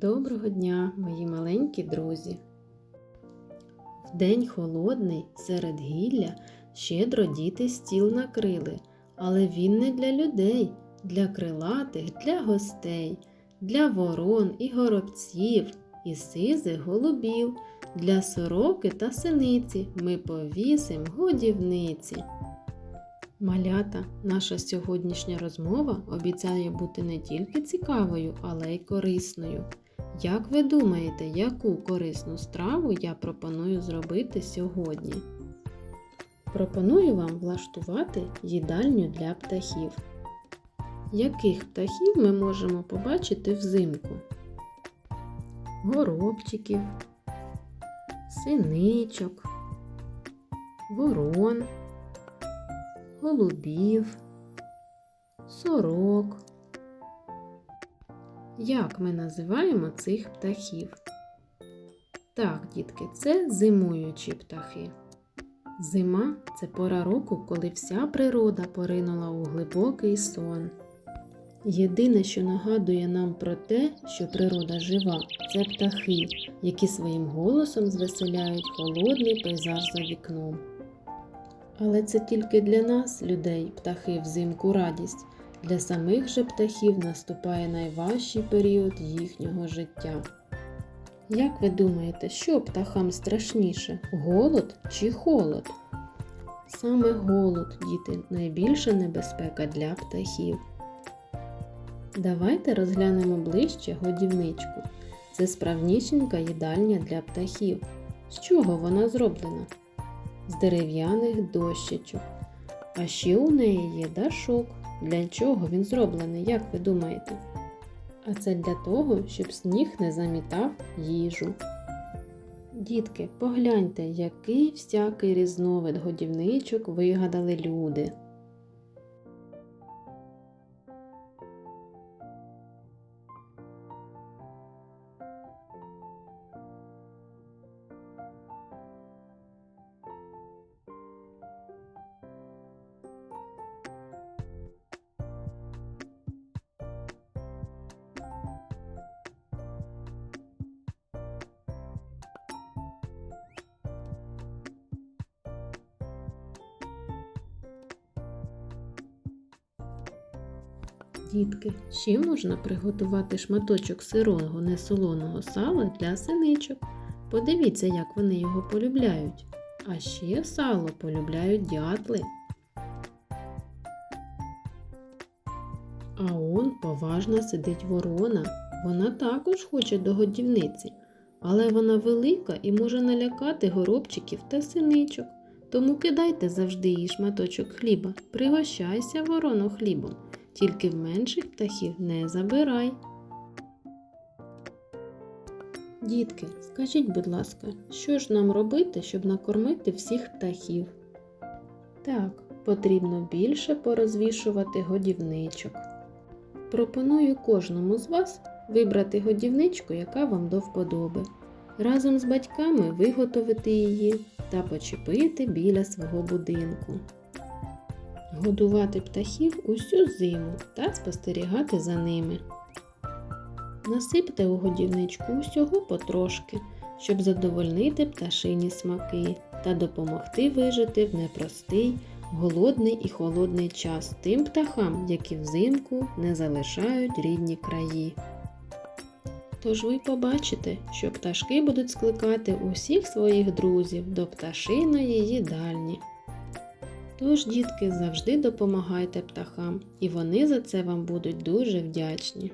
Доброго дня, мої маленькі друзі! В день холодний серед гілля щедро діти стіл накрили, але він не для людей, для крилатих, для гостей, для ворон і горобців, і сизих голубів, для сороки та синиці ми повісим годівниці. Малята, наша сьогоднішня розмова обіцяє бути не тільки цікавою, але й корисною. Як ви думаєте, яку корисну страву я пропоную зробити сьогодні? Пропоную вам влаштувати їдальню для птахів. Яких птахів ми можемо побачити взимку? Горобчиків, синичок, ворон, голубів, сорок. Як ми називаємо цих птахів? Так, дітки, це зимуючі птахи. Зима це пора року, коли вся природа поринула у глибокий сон. Єдине, що нагадує нам про те, що природа жива, це птахи, які своїм голосом звеселяють холодний пейзаж за вікном. Але це тільки для нас, людей, птахи взимку радість. Для самих же птахів наступає найважчий період їхнього життя. Як ви думаєте, що птахам страшніше голод чи холод? Саме голод, діти, найбільша небезпека для птахів. Давайте розглянемо ближче годівничку. Це справнісінька їдальня для птахів. З чого вона зроблена? З дерев'яних дощечок. А ще у неї є дашок. Для чого він зроблений, як ви думаєте? А це для того, щоб сніг не замітав їжу. Дітки, погляньте, який всякий різновид годівничок вигадали люди. Дітки, ще можна приготувати шматочок сирого несолоного сала для синичок. Подивіться, як вони його полюбляють. А ще сало полюбляють дятли. А он поважно сидить ворона. Вона також хоче до годівниці, але вона велика і може налякати горобчиків та синичок. Тому кидайте завжди їй шматочок хліба, пригощайся ворону хлібом. Тільки в менших птахів не забирай. Дітки, скажіть, будь ласка, що ж нам робити, щоб накормити всіх птахів? Так, потрібно більше порозвішувати годівничок. Пропоную кожному з вас вибрати годівничку, яка вам до вподоби. Разом з батьками виготовити її та почепити біля свого будинку годувати птахів усю зиму та спостерігати за ними. Насипте у годівничку усього потрошки, щоб задовольнити пташині смаки та допомогти вижити в непростий, голодний і холодний час тим птахам, які взимку не залишають рідні краї. Тож ви побачите, що пташки будуть скликати усіх своїх друзів до пташиної їдальні. Тож, дітки, завжди допомагайте птахам, і вони за це вам будуть дуже вдячні.